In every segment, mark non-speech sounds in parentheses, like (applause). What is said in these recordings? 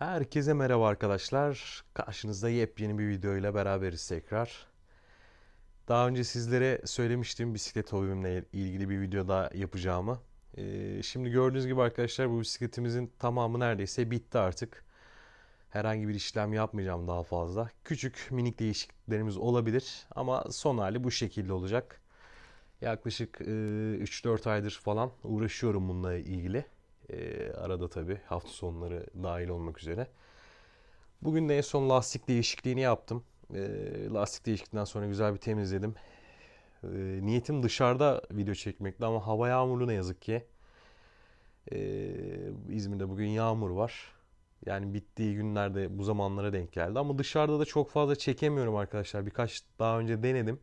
Herkese merhaba arkadaşlar. Karşınızda yepyeni bir video ile beraberiz tekrar. Daha önce sizlere söylemiştim bisiklet hobimle ilgili bir video daha yapacağımı. Ee, şimdi gördüğünüz gibi arkadaşlar bu bisikletimizin tamamı neredeyse bitti artık. Herhangi bir işlem yapmayacağım daha fazla. Küçük minik değişikliklerimiz olabilir ama son hali bu şekilde olacak. Yaklaşık e, 3-4 aydır falan uğraşıyorum bununla ilgili. E, arada tabii hafta sonları dahil olmak üzere. Bugün de en son lastik değişikliğini yaptım. E, lastik değişikliğinden sonra güzel bir temizledim. E, niyetim dışarıda video çekmekti ama hava yağmurlu ne yazık ki. İzmir'de bugün yağmur var. Yani bittiği günlerde bu zamanlara denk geldi. Ama dışarıda da çok fazla çekemiyorum arkadaşlar. Birkaç daha önce denedim.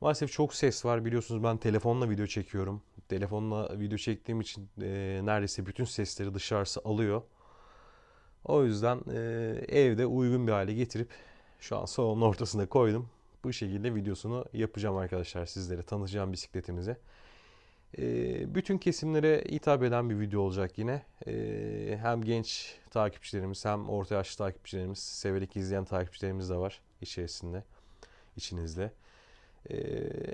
Maalesef çok ses var. Biliyorsunuz ben telefonla video çekiyorum. Telefonla video çektiğim için e, neredeyse bütün sesleri dışarısı alıyor. O yüzden e, evde uygun bir hale getirip şu an salonun ortasına koydum. Bu şekilde videosunu yapacağım arkadaşlar sizlere tanıtacağım bisikletimizi. E, bütün kesimlere hitap eden bir video olacak yine. E, hem genç takipçilerimiz hem orta yaşlı takipçilerimiz, severek izleyen takipçilerimiz de var içerisinde, içinizde. Ee,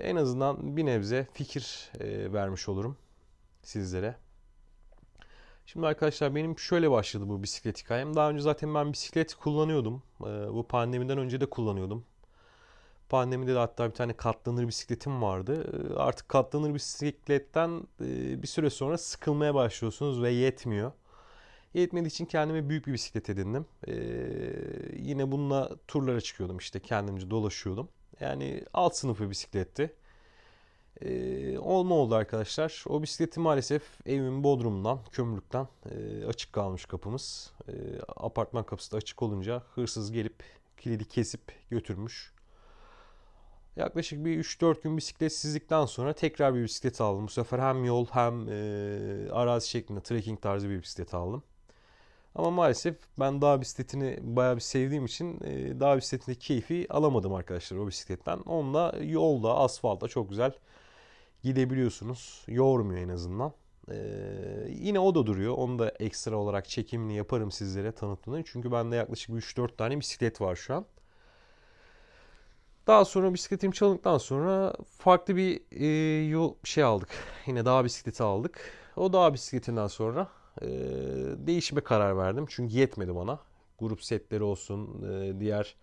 en azından bir nebze fikir e, vermiş olurum sizlere. Şimdi arkadaşlar benim şöyle başladı bu bisiklet hikayem. Daha önce zaten ben bisiklet kullanıyordum. Ee, bu pandemiden önce de kullanıyordum. Pandemide de hatta bir tane katlanır bisikletim vardı. Ee, artık katlanır bisikletten e, bir süre sonra sıkılmaya başlıyorsunuz ve yetmiyor. Yetmediği için kendime büyük bir bisiklet edindim. Ee, yine bununla turlara çıkıyordum işte kendimce dolaşıyordum. Yani alt sınıfı bisikletti. Ee, o ne oldu arkadaşlar? O bisikleti maalesef evimin bodrumundan, kömürlükten e, açık kalmış kapımız. E, apartman kapısı da açık olunca hırsız gelip kilidi kesip götürmüş. Yaklaşık bir 3-4 gün bisikletsizlikten sonra tekrar bir bisiklet aldım. Bu sefer hem yol hem e, arazi şeklinde trekking tarzı bir bisiklet aldım. Ama maalesef ben dağ bisikletini bayağı bir sevdiğim için e, dağ bisikletindeki keyfi alamadım arkadaşlar o bisikletten. Onunla yolda, asfaltta çok güzel gidebiliyorsunuz. Yormuyor en azından. Ee, yine o da duruyor. Onu da ekstra olarak çekimini yaparım sizlere tanıtımını. Çünkü bende yaklaşık 3-4 tane bisiklet var şu an. Daha sonra bisikletim çalındıktan sonra farklı bir e, yol şey aldık. (laughs) Yine dağ bisikleti aldık. O dağ bisikletinden sonra e, değişime karar verdim. Çünkü yetmedi bana. Grup setleri olsun, e, diğer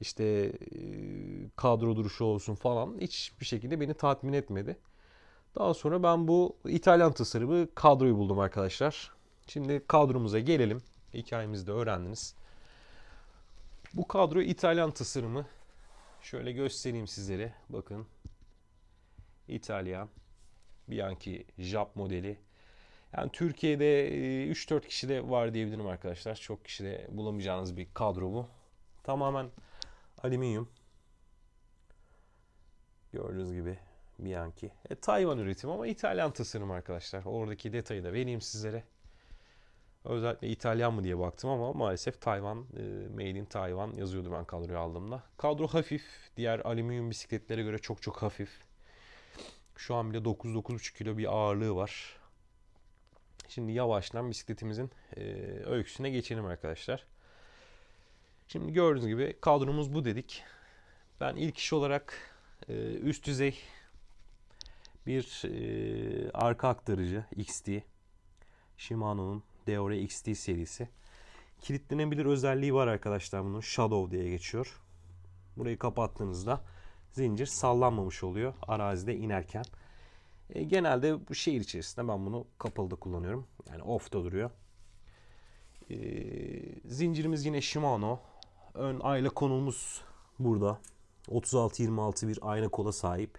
işte e, kadro duruşu olsun falan hiçbir şekilde beni tatmin etmedi. Daha sonra ben bu İtalyan tasarımı kadroyu buldum arkadaşlar. Şimdi kadromuza gelelim. Hikayemizi de öğrendiniz. Bu kadro İtalyan tasarımı. Şöyle göstereyim sizlere. Bakın. İtalyan. Bianchi Jap modeli. Yani Türkiye'de 3-4 kişi de var diyebilirim arkadaşlar. Çok kişi de bulamayacağınız bir kadro bu. Tamamen alüminyum. Gördüğünüz gibi Bianchi. E, Tayvan üretimi ama İtalyan tasarım arkadaşlar. Oradaki detayı da vereyim sizlere. Özellikle İtalyan mı diye baktım ama maalesef Tayvan, e, Made in Tayvan yazıyordu ben kadroyu aldığımda. Kadro hafif. Diğer alüminyum bisikletlere göre çok çok hafif. Şu an bile 9-9,5 kilo bir ağırlığı var. Şimdi yavaştan bisikletimizin e, öyküsüne geçelim arkadaşlar. Şimdi gördüğünüz gibi kadromuz bu dedik. Ben ilk iş olarak e, üst düzey bir e, arka aktarıcı XT Shimano'nun Deore XT serisi. Kilitlenebilir özelliği var arkadaşlar bunun. Shadow diye geçiyor. Burayı kapattığınızda zincir sallanmamış oluyor arazide inerken. E, genelde bu şehir içerisinde ben bunu kapalı da kullanıyorum. Yani off'ta duruyor. E, zincirimiz yine Shimano. Ön ayna konumuz burada. 36-26 bir ayna kola sahip.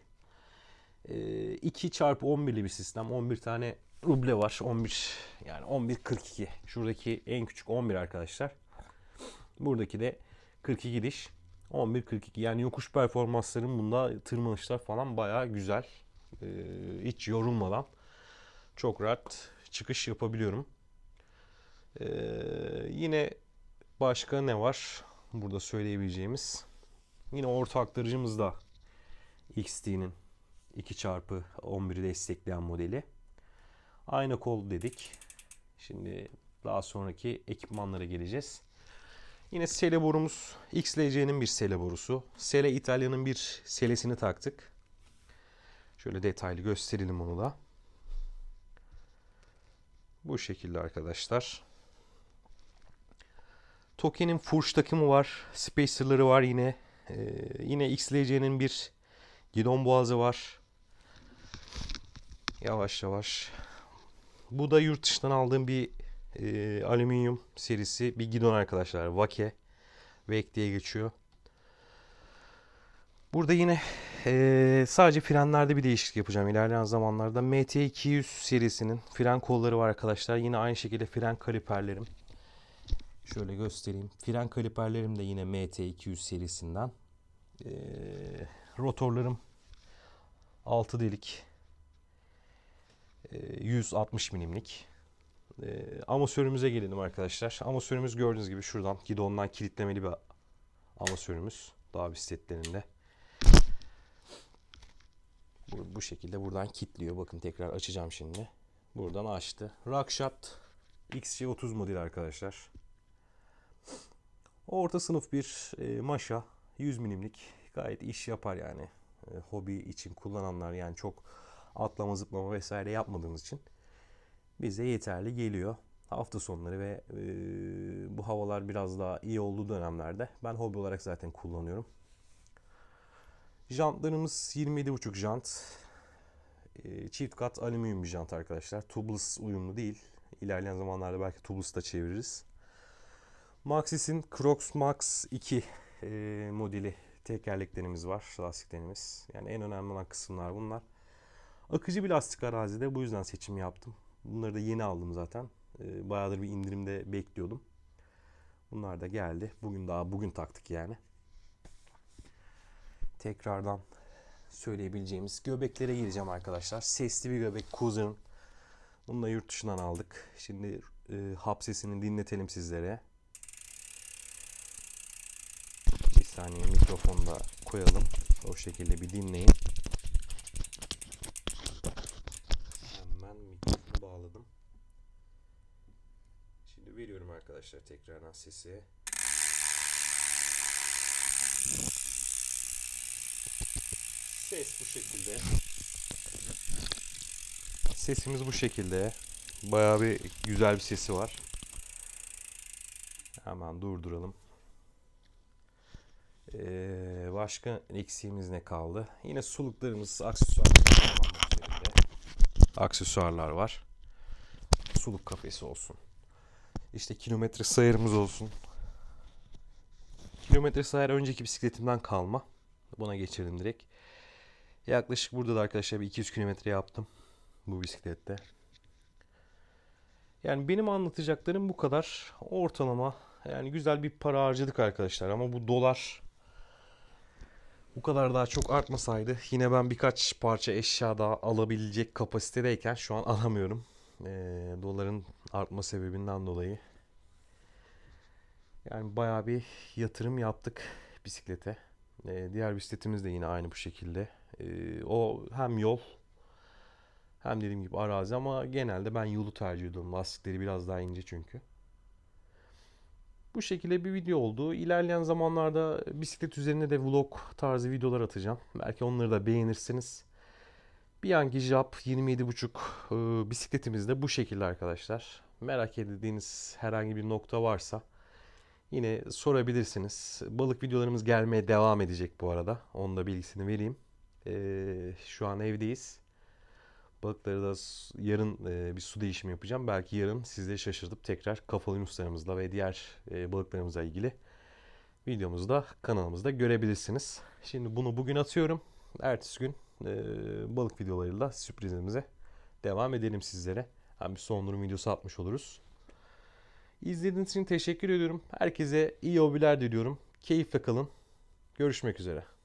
E, 2 çarpı 11'li bir sistem. 11 tane ruble var. 11 yani 11-42. Şuradaki en küçük 11 arkadaşlar. Buradaki de 42 diş. 11-42 yani yokuş performanslarım bunda tırmanışlar falan bayağı güzel. Ee, hiç yorulmadan çok rahat çıkış yapabiliyorum. Ee, yine başka ne var burada söyleyebileceğimiz? Yine orta aktarıcımız da XT'nin 2 çarpı 11'i destekleyen modeli. Ayna kol dedik. Şimdi daha sonraki ekipmanlara geleceğiz. Yine sele borumuz XLC'nin bir sele borusu. Sele İtalya'nın bir selesini taktık. Şöyle detaylı gösterelim onu da. Bu şekilde arkadaşlar. Toki'nin Furch takımı var. Spacer'ları var yine. Ee, yine XLC'nin bir gidon boğazı var. Yavaş yavaş. Bu da yurt dışından aldığım bir e, alüminyum serisi bir gidon arkadaşlar. Vake. Vek diye geçiyor. Burada yine e, sadece frenlerde bir değişiklik yapacağım ilerleyen zamanlarda. MT200 serisinin fren kolları var arkadaşlar. Yine aynı şekilde fren kaliperlerim. Şöyle göstereyim. Fren kaliperlerim de yine MT200 serisinden. E, rotorlarım 6 delik. E, 160 milimlik. E, amasörümüze gelelim arkadaşlar. Amasörümüz gördüğünüz gibi şuradan gidondan kilitlemeli bir amasörümüz. Daha bisikletlerinde. Bu, bu şekilde buradan kilitliyor. Bakın tekrar açacağım şimdi. Buradan açtı. Rockshot XC30 modeli arkadaşlar. Orta sınıf bir e, maşa. 100 milimlik. Gayet iş yapar yani. E, hobi için kullananlar yani çok atlama zıplama vesaire yapmadığımız için bize yeterli geliyor. Hafta sonları ve e, bu havalar biraz daha iyi olduğu dönemlerde ben hobi olarak zaten kullanıyorum. Jantlarımız 27,5 jant. E, çift kat alüminyum bir jant arkadaşlar. Tubeless uyumlu değil. İlerleyen zamanlarda belki tubeless da çeviririz. Maxxis'in Crocs Max 2 e, modeli tekerleklerimiz var. Lastiklerimiz. Yani en önemli olan kısımlar bunlar. Akıcı bir lastik arazide. Bu yüzden seçim yaptım. Bunları da yeni aldım zaten. E, bayağıdır bir indirimde bekliyordum. Bunlar da geldi. Bugün daha bugün taktık yani tekrardan söyleyebileceğimiz göbeklere gireceğim arkadaşlar. Sesli bir göbek Cruiser'ın. Bunu da yurt dışından aldık. Şimdi e, hap sesini dinletelim sizlere. Bir saniye mikrofonu da koyalım. O şekilde bir dinleyin. Hemen mikrofonu bağladım. Şimdi veriyorum arkadaşlar tekrardan sesi. Ses bu şekilde. Sesimiz bu şekilde. Bayağı bir güzel bir sesi var. Hemen durduralım. Ee, başka eksiğimiz ne kaldı? Yine suluklarımız, aksesuarlar Aksesuarlar var. Suluk kafesi olsun. İşte kilometre sayarımız olsun. Kilometre sayar önceki bisikletimden kalma. Buna geçelim direkt. Yaklaşık burada da arkadaşlar bir 200 kilometre yaptım bu bisiklette. Yani benim anlatacaklarım bu kadar. Ortalama yani güzel bir para harcadık arkadaşlar ama bu dolar bu kadar daha çok artmasaydı yine ben birkaç parça eşya daha alabilecek kapasitedeyken şu an alamıyorum. E, doların artma sebebinden dolayı. Yani bayağı bir yatırım yaptık bisiklete. E, diğer bisikletimiz de yine aynı bu şekilde. E, o hem yol hem dediğim gibi arazi ama genelde ben yolu tercih ediyorum. Lastikleri biraz daha ince çünkü. Bu şekilde bir video oldu. İlerleyen zamanlarda bisiklet üzerine de vlog tarzı videolar atacağım. Belki onları da beğenirsiniz. Bianchi Jap 27.5 e, bisikletimiz de bu şekilde arkadaşlar. Merak ettiğiniz herhangi bir nokta varsa yine sorabilirsiniz. Balık videolarımız gelmeye devam edecek bu arada. Onun da bilgisini vereyim. E, şu an evdeyiz. Balıkları da yarın e, bir su değişimi yapacağım. Belki yarın sizleri şaşırtıp tekrar kafalı yunuslarımızla ve diğer e, balıklarımızla ilgili videomuzda kanalımızda görebilirsiniz. Şimdi bunu bugün atıyorum. Ertesi gün e, balık videolarıyla sürprizimize devam edelim sizlere. Hem bir son durum videosu atmış oluruz. İzlediğiniz için teşekkür ediyorum. Herkese iyi hobiler diliyorum. Keyifle kalın. Görüşmek üzere.